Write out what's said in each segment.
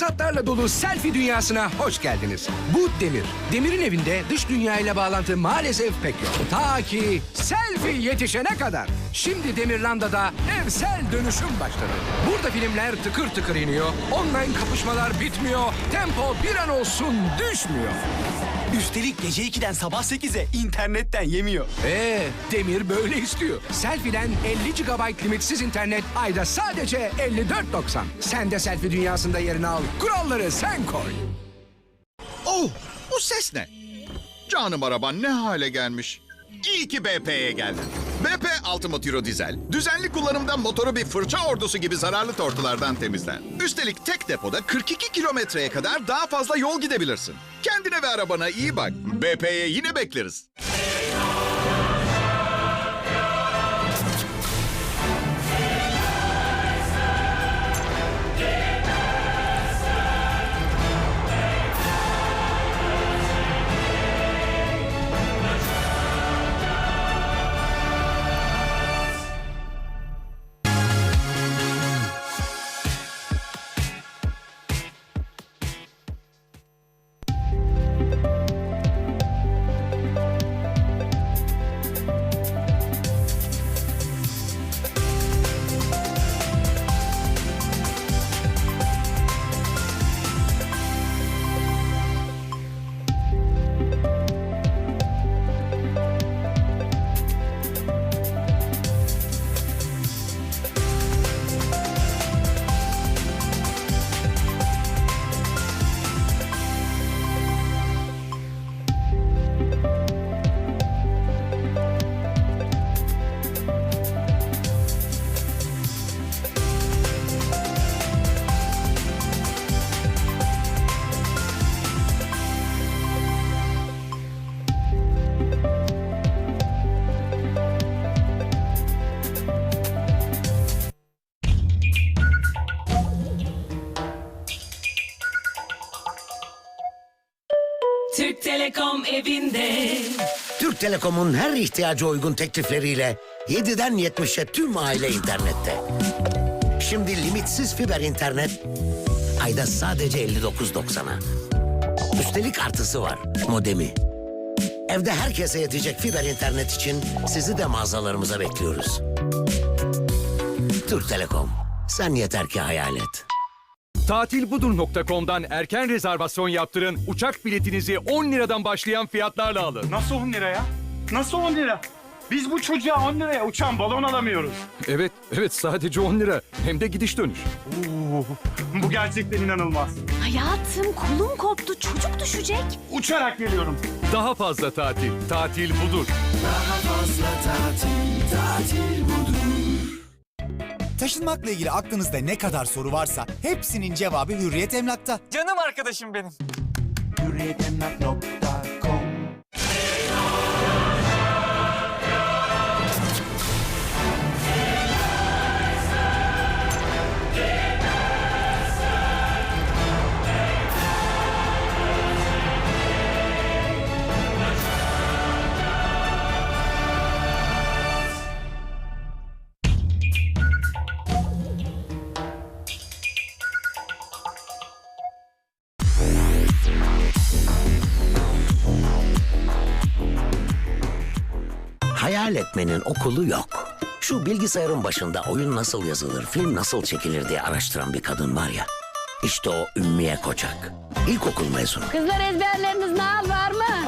fırsatlarla dolu selfie dünyasına hoş geldiniz. Bu Demir. Demir'in evinde dış dünyayla bağlantı maalesef pek yok. Ta ki selfie yetişene kadar. Şimdi Demirlanda'da evsel dönüşüm başladı. Burada filmler tıkır tıkır iniyor. Online kapışmalar bitmiyor. Tempo bir an olsun düşmüyor. Üstelik gece 2'den sabah 8'e internetten yemiyor. Ee, Demir böyle istiyor. Selfie'den 50 GB limitsiz internet ayda sadece 54.90. Sen de selfie dünyasında yerini al. Kuralları sen koy. Oh, bu ses ne? Canım araban ne hale gelmiş? İyi ki BP'ye geldin. Ultimate Euro Dizel, düzenli kullanımda motoru bir fırça ordusu gibi zararlı tortulardan temizler. Üstelik tek depoda 42 kilometreye kadar daha fazla yol gidebilirsin. Kendine ve arabana iyi bak. BP'ye yine bekleriz. Türk Telekom evinde. Türk Telekom'un her ihtiyaca uygun teklifleriyle 7'den 70'e tüm aile internette. Şimdi limitsiz fiber internet ayda sadece 59.90'a. Üstelik artısı var modemi. Evde herkese yetecek fiber internet için sizi de mağazalarımıza bekliyoruz. Türk Telekom. Sen yeter ki hayal et. Tatilbudur.com'dan erken rezervasyon yaptırın. Uçak biletinizi 10 liradan başlayan fiyatlarla alın. Nasıl 10 lira ya? Nasıl 10 lira? Biz bu çocuğa 10 liraya uçan balon alamıyoruz. Evet, evet sadece 10 lira. Hem de gidiş dönüş. Oo, bu gerçekten inanılmaz. Hayatım kolum koptu çocuk düşecek. Uçarak geliyorum. Daha fazla tatil. Tatil budur. Taşınmakla ilgili aklınızda ne kadar soru varsa hepsinin cevabı Hürriyet Emlak'ta. Canım arkadaşım benim. Hayal etmenin okulu yok. Şu bilgisayarın başında oyun nasıl yazılır, film nasıl çekilir diye araştıran bir kadın var ya. İşte o Ümmiye Koçak. İlkokul mezunu. Kızlar ezberleriniz nal var mı?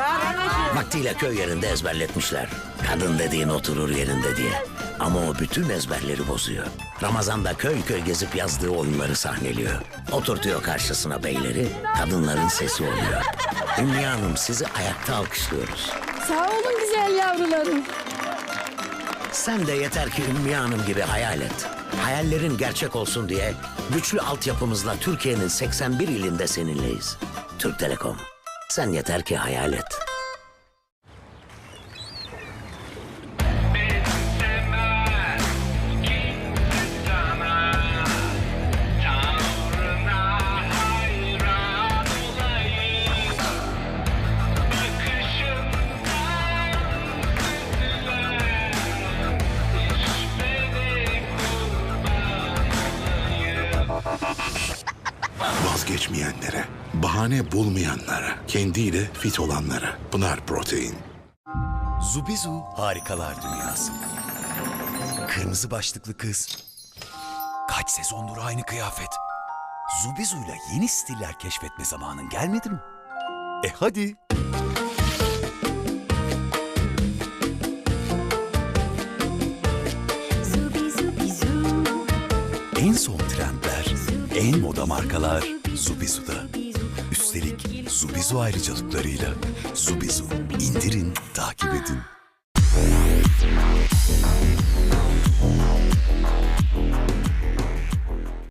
Vaktiyle köy yerinde ezberletmişler. Kadın dediğin oturur yerinde diye. Ama o bütün ezberleri bozuyor. Ramazan'da köy köy gezip yazdığı oyunları sahneliyor. Oturtuyor karşısına beyleri, kadınların sesi oluyor. Ümmiye Hanım sizi ayakta alkışlıyoruz. Sağ olun güzel yavrularım. Sen de yeter ki Ümmüye Hanım gibi hayal et. Hayallerin gerçek olsun diye güçlü altyapımızla Türkiye'nin 81 ilinde seninleyiz. Türk Telekom. Sen yeter ki hayal et. Vazgeçmeyenlere, bahane bulmayanlara, kendiyle fit olanlara. Pınar Protein. Zubizu harikalar dünyası. Kırmızı başlıklı kız. Kaç sezondur aynı kıyafet. Zubizu'yla yeni stiller keşfetme zamanın gelmedi mi? E hadi. En son trendler, en moda markalar Zubizu'da. Üstelik Zubizu ayrıcalıklarıyla. Zubizu, indirin, takip edin.